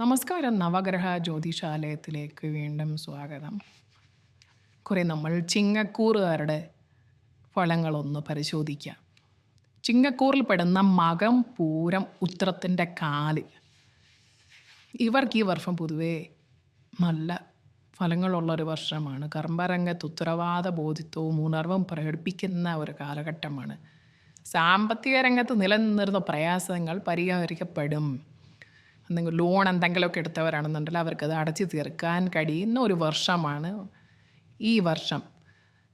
നമസ്കാരം. നവഗ്രഹ ജ്യോതിശാലയത്തിലേക്ക് വീണ്ടും സ്വാഗതം. കുറെ നമ്മൾ ചിങ്ങക്കൂറുകാരുടെ ഫലങ്ങളൊന്ന് പരിശോധിക്കാം. ചിങ്ങക്കൂറിൽ പെടുന്ന മകം പൂരം ഉത്രത്തിന്റെ കാൽ ഇവർക്ക് ഈ വർഷം പൊതുവേ നല്ല ഫലങ്ങളുള്ളൊരു വർഷമാണ്. കർമ്മരംഗത്ത് ഉത്തരവാദ ബോധിത്വവും ഉണർവും പ്രകടിപ്പിക്കുന്ന ഒരു കാലഘട്ടമാണ്. സാമ്പത്തിക രംഗത്ത് നിലനിന്നിരുന്ന പ്രയാസങ്ങൾ പരിഹരിക്കപ്പെടും. എന്തെങ്കിലും ലോൺ എന്തെങ്കിലുമൊക്കെ എടുത്തവരാണെന്നുണ്ടെങ്കിൽ അവർക്കത് അടച്ചു തീർക്കാൻ കഴിയുന്ന ഒരു വർഷമാണ് ഈ വർഷം.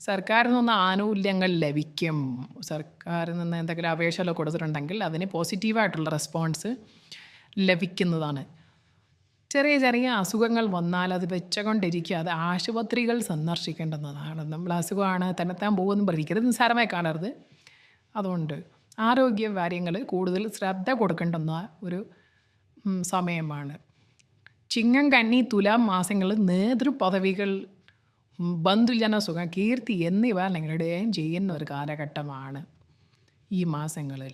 സർക്കാരിൽ നിന്ന് ആനുകൂല്യങ്ങൾ ലഭിക്കും. സർക്കാരിൽ നിന്ന് എന്തെങ്കിലും അപേക്ഷകൾ കൊടുത്തിട്ടുണ്ടെങ്കിൽ അതിന് പോസിറ്റീവായിട്ടുള്ള റെസ്പോൺസ് ലഭിക്കുന്നതാണ്. ചെറിയ ചെറിയ അസുഖങ്ങൾ വന്നാൽ അത് വെച്ചുകൊണ്ടിരിക്കാതെ ആശുപത്രികൾ സന്ദർശിക്കേണ്ടുന്നതാണ്. നമ്മൾ അസുഖമാണ് തന്നെത്താൻ പോകുമെന്ന് പ്രതീക്ഷിക്കരുത് നിസ്സാരമായി കാണരുത്. അതുകൊണ്ട് ആരോഗ്യ കാര്യങ്ങൾ കൂടുതൽ ശ്രദ്ധ കൊടുക്കേണ്ടുന്ന ഒരു സമയമാണ്. ചിങ്ങം കന്നി തുലാം മാസങ്ങളിൽ നേതൃപദവികൾ ബന്ധുജന സുഖം കീർത്തി എന്നിവ നിങ്ങളുടെയും ചെയ്യുന്ന ഒരു കാലഘട്ടമാണ് ഈ മാസങ്ങളിൽ.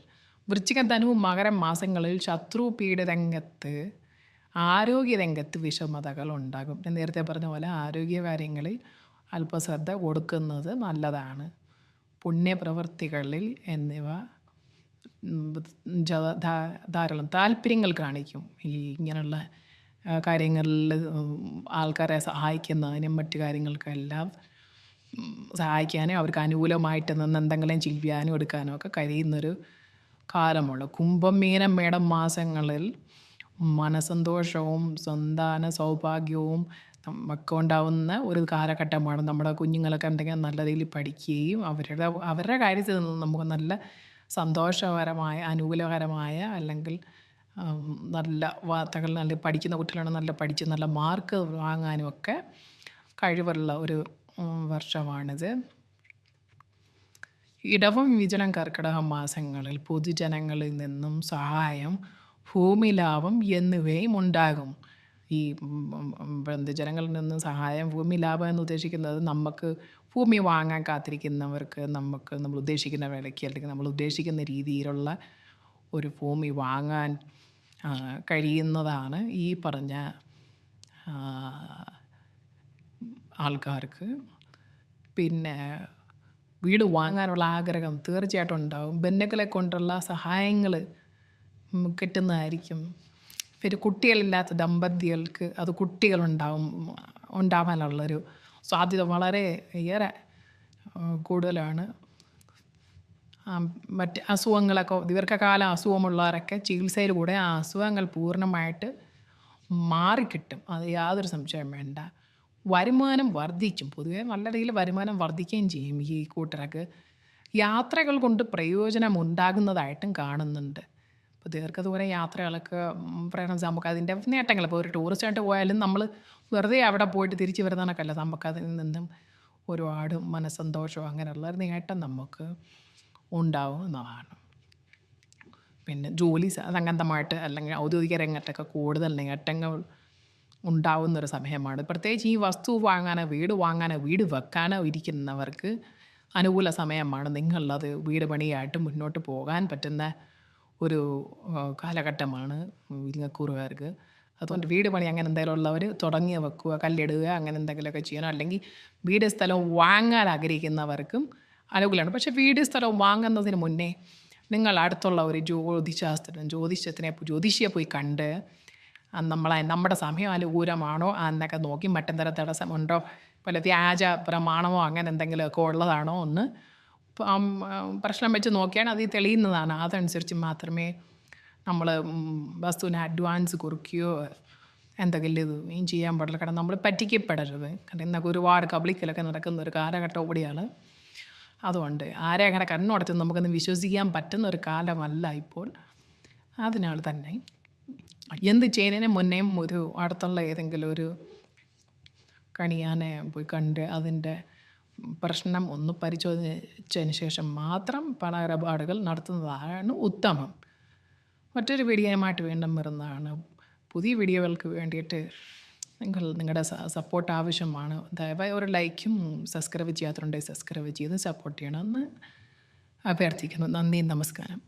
വൃശ്ചിക ധനു മകരം മാസങ്ങളിൽ ശത്രു പീഡരംഗത്ത് ആരോഗ്യരംഗത്ത് വിഷമതകൾ ഉണ്ടാകും. ഞാൻ നേരത്തെ പറഞ്ഞ പോലെ ആരോഗ്യ കാര്യങ്ങളിൽ അല്പശ്രദ്ധ കൊടുക്കുന്നത് നല്ലതാണ്. പുണ്യപ്രവൃത്തികളിൽ എന്നിവ ധാരാളം താല്പര്യങ്ങൾ കാണിക്കും. ഈ ഇങ്ങനെയുള്ള കാര്യങ്ങളിൽ ആൾക്കാരെ സഹായിക്കുന്നതിനും മറ്റു കാര്യങ്ങൾക്കെല്ലാം സഹായിക്കാനും അവർക്ക് അനുകൂലമായിട്ട് നിന്ന് എന്തെങ്കിലും ചെയ്യാനും എടുക്കാനും ഒക്കെ കഴിയുന്നൊരു കാലമുള്ളൂ. കുംഭം മീനം മേടം മാസങ്ങളിൽ മനസന്തോഷവും സന്താന സൗഭാഗ്യവും നമുക്ക് ഉണ്ടാവുന്ന ഒരു കാലഘട്ടമാണ്. നമ്മുടെ കുഞ്ഞുങ്ങളൊക്കെ എന്തെങ്കിലും നല്ല രീതിയിൽ പഠിക്കുകയും അവരുടെ അവരുടെ കാര്യത്തിൽ നിന്ന് നമുക്ക് നല്ല സന്തോഷകരമായ അനുകൂലകരമായ അല്ലെങ്കിൽ നല്ല വാർത്തകൾ നല്ല പഠിക്കുന്ന കുട്ടികളാണ് നല്ല പഠിച്ച് നല്ല മാർക്ക് വാങ്ങാനുമൊക്കെ കഴിവുള്ള ഒരു വർഷമാണിത്. ഇടവം വിജനം കർക്കിടക മാസങ്ങളിൽ പൊതുജനങ്ങളിൽ നിന്നും സഹായം ഭൂമി ലാഭം എന്നിവയും ഉണ്ടാകും. ഈ ജനങ്ങളിൽ നിന്ന് സഹായം ഭൂമി ലാഭം എന്ന് ഉദ്ദേശിക്കുന്നത് നമുക്ക് ഭൂമി വാങ്ങാൻ കാത്തിരിക്കുന്നവർക്ക് നമുക്ക് നമ്മൾ ഉദ്ദേശിക്കുന്ന വിലയ്ക്ക് അല്ലെങ്കിൽ നമ്മൾ ഉദ്ദേശിക്കുന്ന രീതിയിലുള്ള ഒരു ഭൂമി വാങ്ങാൻ കഴിയുന്നതാണ് ഈ പറഞ്ഞ ആൾക്കാർക്ക്. പിന്നെ വീട് വാങ്ങാനുള്ള ആഗ്രഹം തീർച്ചയായിട്ടും ഉണ്ടാവും. ബന്ധുക്കളെ കൊണ്ടുള്ള സഹായങ്ങൾ കിട്ടുന്നതായിരിക്കും. പിന്നെ കുട്ടികളില്ലാത്ത ദമ്പതികൾക്ക് അത് കുട്ടികളുണ്ടാവും ഉണ്ടാവാനുള്ളൊരു സാധ്യത വളരെ ഏറെ കൂടുതലാണ്. മറ്റ് അസുഖങ്ങളൊക്കെ ദീർഘകാല അസുഖമുള്ളവരൊക്കെ ചികിത്സയിൽ കൂടെ ആ അസുഖങ്ങൾ പൂർണമായിട്ട് മാറിക്കിട്ടും. അത് യാതൊരു സംശയം വേണ്ട. വരുമാനം വർദ്ധിക്കും. പൊതുവേ നല്ല രീതിയിൽ വരുമാനം വർദ്ധിക്കുകയും ചെയ്യും ഈ കൂട്ടർക്ക് യാത്രകൾ കൊണ്ട് പ്രയോജനം ഉണ്ടാകുന്നതായിട്ടും കാണുന്നുണ്ട്. ഇപ്പോൾ ദീർഘദൂര യാത്രകളൊക്കെ പറയണം നമുക്ക് അതിന്റെ നേട്ടങ്ങൾ. ഇപ്പോൾ ഒരു ടൂറിസ്റ്റായിട്ട് പോയാലും നമ്മൾ വെറുതെ അവിടെ പോയിട്ട് തിരിച്ച് വരുന്നതൊക്കെയല്ല നമുക്കതിൽ നിന്നും ഒരുപാട് മനസ്സന്തോഷവും അങ്ങനെയുള്ള ഒരു നേട്ടം നമുക്ക് ഉണ്ടാവും എന്നതാണ്. പിന്നെ ജോലി സംബന്ധമായിട്ട് അല്ലെങ്കിൽ ഔദ്യോഗിക രംഗത്തൊക്കെ കൂടുതൽ നേട്ടങ്ങൾ ഉണ്ടാവുന്നൊരു സമയമാണ്. പ്രത്യേകിച്ച് ഈ വസ്തു വാങ്ങാനോ വീട് വാങ്ങാനോ വീട് വെക്കാനോ ഇരിക്കുന്നവർക്ക് അനുകൂല സമയമാണ് നിങ്ങളത് വീട് പണിയായിട്ട് മുന്നോട്ട് പോകാൻ പറ്റുന്ന ഒരു കാലഘട്ടമാണ് വിരിങ്ങക്കൂറുകാർക്ക് അതുകൊണ്ട് വീട് പണി അങ്ങനെ എന്തെങ്കിലും ഉള്ളവർ തുടങ്ങി വെക്കുക കല്ലിടുക അങ്ങനെ എന്തെങ്കിലുമൊക്കെ ചെയ്യണം. അല്ലെങ്കിൽ വീട് സ്ഥലം വാങ്ങാൻ ആഗ്രഹിക്കുന്നവർക്കും അനുകൂലമാണ്. പക്ഷേ വീട് സ്ഥലം വാങ്ങുന്നതിന് മുന്നേ നിങ്ങൾ അടുത്തുള്ള ഒരു ജ്യോതിശാസ്ത്രം ജ്യോതിഷത്തിനെ ജ്യോതിഷിയെ പോയി കണ്ട് നമ്മളെ നമ്മുടെ സമയം അനുകൂലമാണോ എന്നൊക്കെ നോക്കി മറ്റെന്തരം തടസ്സമുണ്ടോ വല്ല വ്യാജ പ്രമാണമോ അങ്ങനെ എന്തെങ്കിലുമൊക്കെ ഉള്ളതാണോ ഒന്ന് പ്രശ്നം വെച്ച് നോക്കിയാണ് അത് തെളിയുന്നതാണ്. അതനുസരിച്ച് മാത്രമേ നമ്മൾ വസ്തുവിന് അഡ്വാൻസ് കുറിക്കുകയോ എന്തെങ്കിലും ഇത് ഈ ചെയ്യാൻ പാടില്ല. കാരണം നമ്മൾ പറ്റിക്കപ്പെടരുത്. കാരണം ഇന്നൊക്കെ ഒരുപാട് കബളിക്കലൊക്കെ നടക്കുന്ന ഒരു കാലഘട്ടം കൂടിയാണ് അതുകൊണ്ട് ആരെ അങ്ങനെ കണ്ണുടച്ച് നമുക്കൊന്ന് വിശ്വസിക്കാൻ പറ്റുന്ന ഒരു കാലമല്ല ഇപ്പോൾ. അതിനാൽ തന്നെ എന്ത് ചെയ്യുന്നതിന് മുന്നേയും ഒരു അടുത്തുള്ള ഏതെങ്കിലും ഒരു കണിയാനെ പോയി കണ്ട് അതിന്റെ പ്രശ്നം ഒന്ന് പരിശോധിച്ചതിന് ശേഷം മാത്രം പണ ഇടപാടുകൾ നടത്തുന്നതാണ് ഉത്തമം. മറ്റൊരു വീഡിയോയുമായിട്ട് വീണ്ടും വരുന്നതാണ്. പുതിയ വീഡിയോകൾക്ക് വേണ്ടിയിട്ട് നിങ്ങൾ നിങ്ങളുടെ സപ്പോർട്ട് ആവശ്യമാണ്. ദയവായി ഒരു ലൈക്കും സബ്സ്ക്രൈബ് ചെയ്യാത്തതുണ്ടെങ്കിൽ സബ്സ്ക്രൈബ് ചെയ്ത് സപ്പോർട്ട് ചെയ്യണമെന്ന് അഭ്യർത്ഥിക്കുന്നു. നന്ദി നമസ്കാരം.